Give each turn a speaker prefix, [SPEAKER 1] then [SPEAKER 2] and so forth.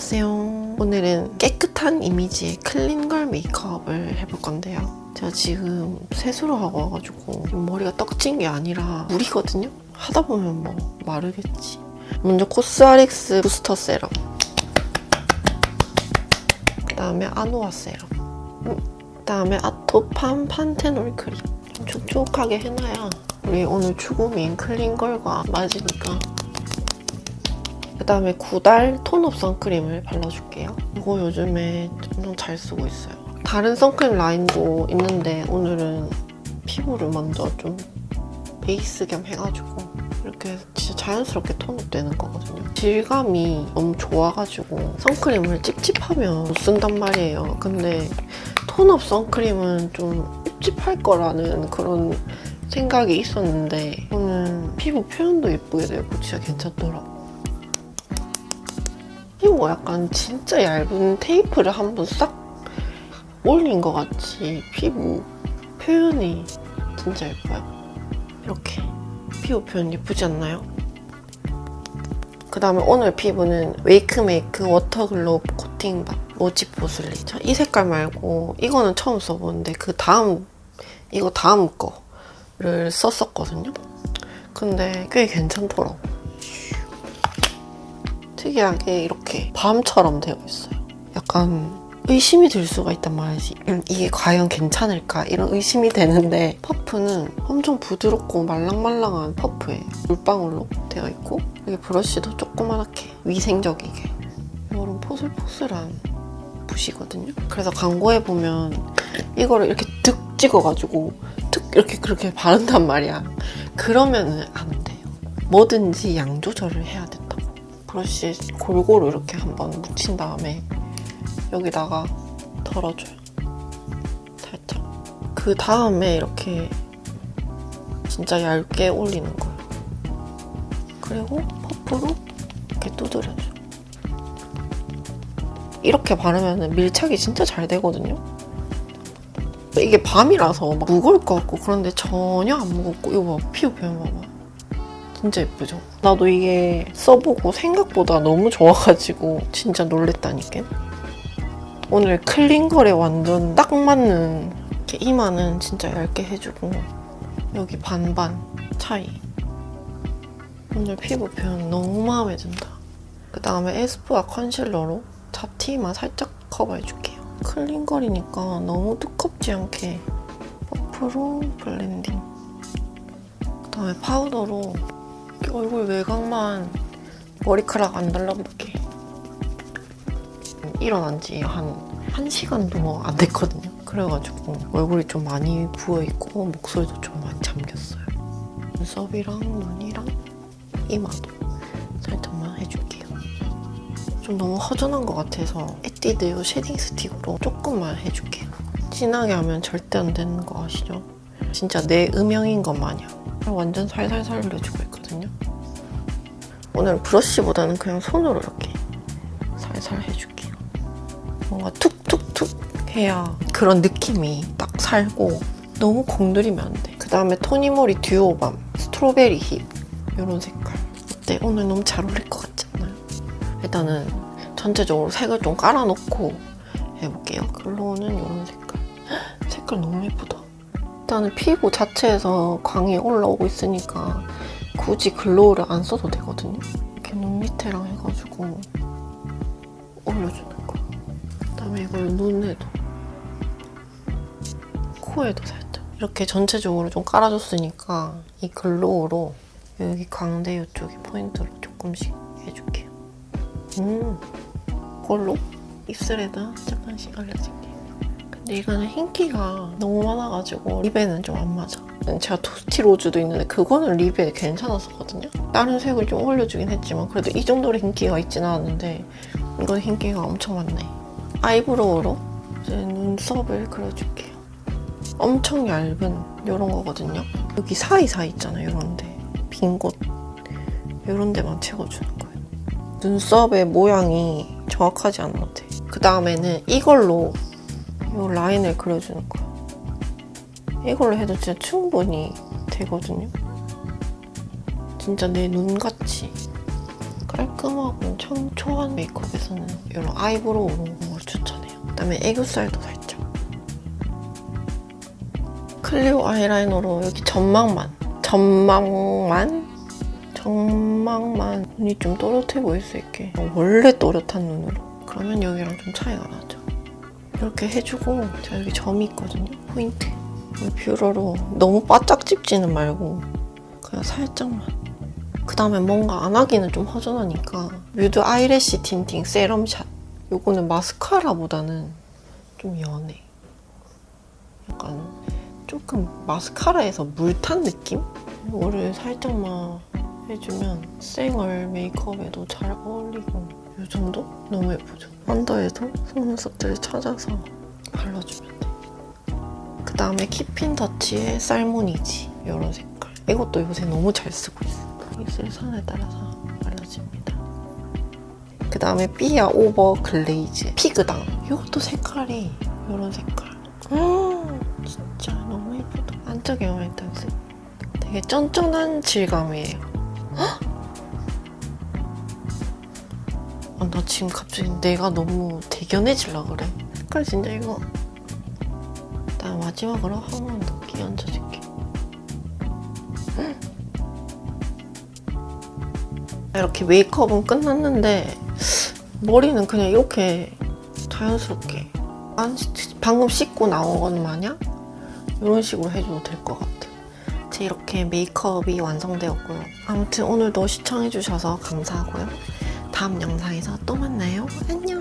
[SPEAKER 1] 안녕하세요. 오늘은 깨끗한 이미지의 클린걸 메이크업을 해볼 건데요. 제가 지금 세수를 하고 와가지고 머리가 떡진 게 아니라 물이거든요. 하다 보면 뭐 마르겠지. 먼저 코스알엑스 부스터 세럼. 그 다음에 아노아 세럼. 음, 그다음에 아토팜 판테놀 크림. 좀 촉촉하게 해놔야 우리 오늘 추구미인 클린걸과 맞으니까 그 다음에 구달 톤업 선크림을 발라줄게요. 이거 요즘에 엄청 잘 쓰고 있어요. 다른 선크림 라인도 있는데 오늘은 피부를 먼저 좀 베이스 겸 해가지고 이렇게 진짜 자연스럽게 톤업 되는 거거든요. 질감이 너무 좋아가지고 선크림을 찝찝하면 못 쓴단 말이에요. 근데 톤업 선크림은 좀 찝찝할 거라는 그런 생각이 있었는데 저는 피부 표현도 예쁘게 되고 진짜 괜찮더라고요. 피부가 약간 진짜 얇은 테이프를 한번 싹 올린 것 같이 피부 표현이 진짜 예뻐요. 이렇게 피부 표현 예쁘지 않나요? 그 다음에 오늘 피부는 웨이크메이크 워터글로우 코팅밤 모지 보슬리 이 색깔 말고 이거는 처음 써보는데 그 다음 이거 다음 거를 썼었거든요. 근데 꽤 괜찮더라고. 특이하게 이렇게 밤처럼 되어 있어요. 약간 의심이 들 수가 있단 말이지. 음, 이게 과연 괜찮을까? 이런 의심이 되는데 퍼프는 엄청 부드럽고 말랑말랑한 퍼프예요. 물방울로 되어 있고 여기 브러쉬도 조그맣게 위생적이게 이런 포슬포슬한 붓이거든요. 그래서 광고에 보면 이거를 이렇게 득 찍어가지고 득 이렇게 그렇게 바른단 말이야. 그러면은 안 돼요. 뭐든지 양 조절을 해야 된다고. 브러쉬 골고루 이렇게 한번 묻힌 다음에 여기다가 덜어줘요. 살짝. 그 다음에 이렇게 진짜 얇게 올리는 거예요. 그리고 퍼프로 이렇게 두드려줘요. 이렇게 바르면 밀착이 진짜 잘 되거든요. 이게 밤이라서 막 무거울 것 같고 그런데 전혀 안 무겁고 이거 봐 피부 표현 봐봐. 진짜 예쁘죠? 나도 이게 써보고 생각보다 너무 좋아가지고 진짜 놀랬다니까. 오늘 클린걸에 완전 딱 맞는 이마는 진짜 얇게 해주고 여기 반반 차이. 오늘 피부 표현 너무 마음에 든다. 그 다음에 에스쁘아 컨실러로 잡티만 살짝 커버해줄게요. 클린걸이니까 너무 두껍지 않게 퍼프로 블렌딩. 그 다음에 파우더로 얼굴 외곽만 머리카락 안 달라붙게. 일어난 지 한, 한 시간도 안 됐거든요. 그래가지고 얼굴이 좀 많이 부어있고 목소리도 좀 많이 잠겼어요. 눈썹이랑 눈이랑 이마도 살짝만 해줄게요. 좀 너무 허전한 것 같아서 에뛰드 이 쉐딩 스틱으로 조금만 해줄게요. 진하게 하면 절대 안 되는 거 아시죠? 진짜 내 음영인 것 마냥 완전 살살살 있거든요. 오늘 브러쉬보다는 그냥 손으로 이렇게 살살 해줄게요. 뭔가 툭툭툭 해야 그런 느낌이 딱 살고 너무 공들이면 안 돼. 그 다음에 토니모리 듀오밤 스트로베리 힙 이런 색깔. 어때? 오늘 너무 잘 어울릴 것 같지 않나요? 일단은 전체적으로 색을 좀 깔아놓고 해볼게요. 글로우는 이런 색깔. 헉, 색깔 너무 예쁘다. 일단은 피부 자체에서 광이 올라오고 있으니까 굳이 글로우를 안 써도 되거든요. 이렇게 눈 밑에랑 해가지고 올려주는 거. 그다음에 이걸 눈에도, 코에도 살짝 이렇게 전체적으로 좀 깔아줬으니까 이 글로우로 여기 광대 이쪽에 포인트로 조금씩 해줄게요. 음, 그걸로 입술에다 잠깐씩 알려줄게요. 근데 이거는 흰기가 너무 많아가지고 립에는 좀 안 맞아. 제가 토스티 로즈도 있는데 그거는 립에 괜찮았었거든요. 다른 색을 좀 올려주긴 했지만 그래도 이 정도로 흰기가 있진 않았는데 이건 흰기가 엄청 많네. 아이브로우로 이제 눈썹을 그려줄게요. 엄청 얇은 이런 거거든요. 여기 사이사이 있잖아요. 이런 데 빈 곳. 이런 데만 채워주는 거예요. 눈썹의 모양이 정확하지 않은데 그 다음에는 이걸로 이 라인을 그려주는 거예요. 이걸로 해도 진짜 충분히 되거든요. 진짜 내 눈같이 깔끔하고 청초한 메이크업에서는 이런 아이브로우로 추천해요. 그다음에 애교살도 살짝. 클리오 아이라이너로 여기 전망만, 전망만, 전망만 눈이 좀 또렷해 보일 수 있게 원래 또렷한 눈으로 그러면 여기랑 좀 차이가 나죠. 이렇게 해주고 제가 여기 점이 있거든요. 포인트. 이 뷰러로 너무 바짝 찝지는 말고 그냥 살짝만. 그 다음에 뭔가 안 하기는 좀 허전하니까 뮤드 아이래쉬 틴팅 세럼샷. 요거는 마스카라보다는 좀 연해. 약간 조금 마스카라에서 물 탄 느낌? 이거를 살짝만 해주면 쌩얼 메이크업에도 잘 어울리고 이 정도? 너무 예쁘죠? 언더에도 속눈썹들을 찾아서 발라주면 돼. 그 다음에 키핀 터치의 쌀무늬지 이런 색깔. 이것도 요새 너무 잘 쓰고 있어. 입술 선에 따라서 발라줍니다. 그 다음에 삐아 오버 글레이즈 피그당. 이것도 색깔이 이런 색깔. 음 진짜 너무 예쁘다. 안쪽에 화이트색. 되게 쫀쫀한 질감이에요. 헉! 아, 나 지금 갑자기 내가 너무 대견해질라 그래. 색깔 진짜 이거. 나 마지막으로 한 번 더 끼얹어줄게. 이렇게 메이크업은 끝났는데 머리는 그냥 이렇게 자연스럽게 방금 씻고 나온 것 마냥 이런 식으로 해줘도 될 것 같아. 제 이렇게 메이크업이 완성되었고요. 아무튼 오늘도 시청해주셔서 감사하고요. 다음 영상에서 또 만나요. 안녕.